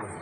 করি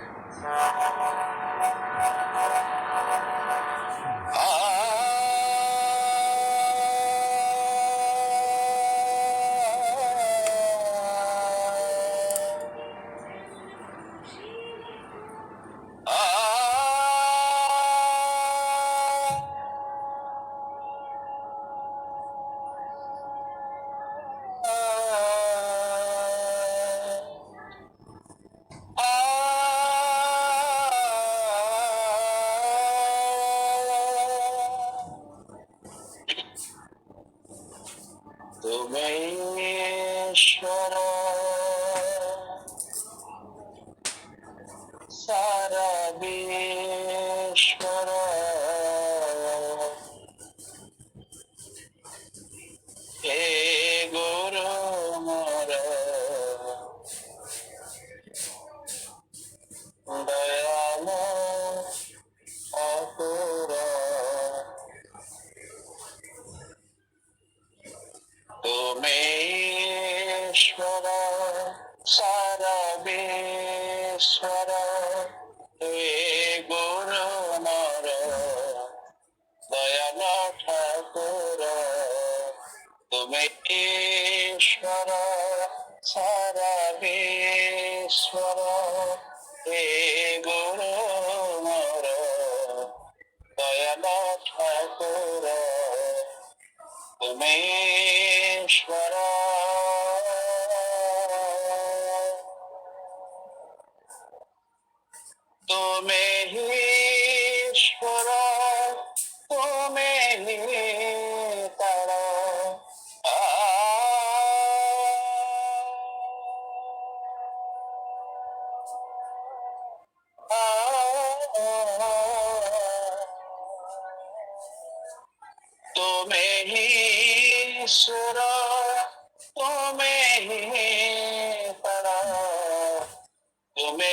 ಸಾರವೇಶ್ವರ ಹೇ ಗುರು ಮರ ದಯಾಲ ಅಪುರ ತುಮೇಶ್ವರ ಸಾರವೇ ঈশ্বর তুই গুরু নর দয়াল ঠাকুর তুমি ঈশ্বর সারা বিশ্ব হে গুরু নর দয়াল ঠাকুর তুমি তুমি ঈশ্বর তুমি তুমি ঈশ্বর তুমি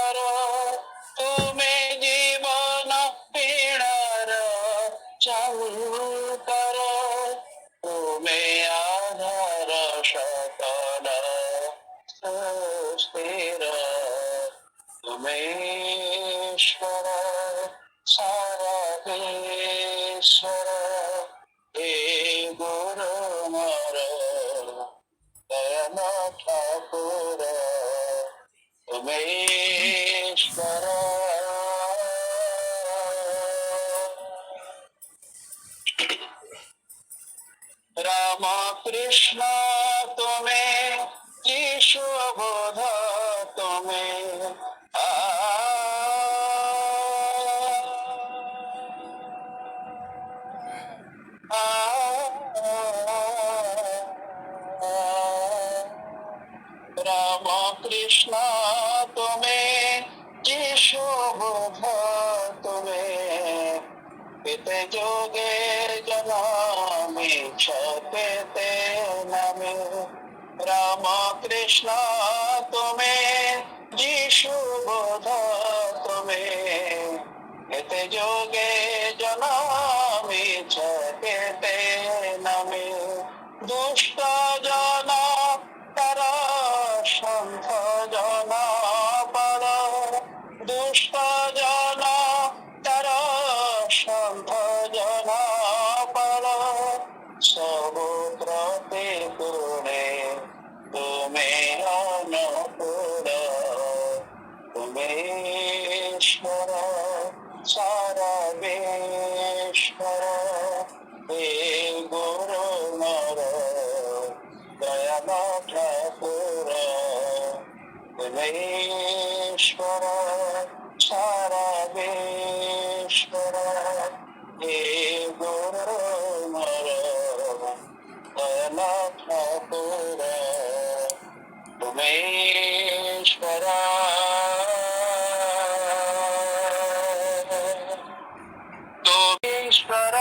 চৌতর তুমি আধার সকল সুস্থির তুমি ঈশ্বর সারবেশ্বর হে গুরু মর দয়াল ঠাকুর তুমি ঈশ্বর রাম কৃষ্ণ তুমি যিশু বোধ তুমি। রাম কৃষ্ণ তুমি যিশু বোধ তুমি। পেতে যোগে পেতে নামে রাম কৃষ্ণ তুমি যিশু বোধ তুমি এতে যোগে জনামি পেতে নামে দুষ্ট জন তারা সন্থ জন সারা বেশ্বর হে গুরু মর দয়াল ঠাকুর তুমেশ্বর সারা বেশ্বর হে গুরু মর দয়াল ঠাকুর তুমেশ্বর ಈಶ್ವರ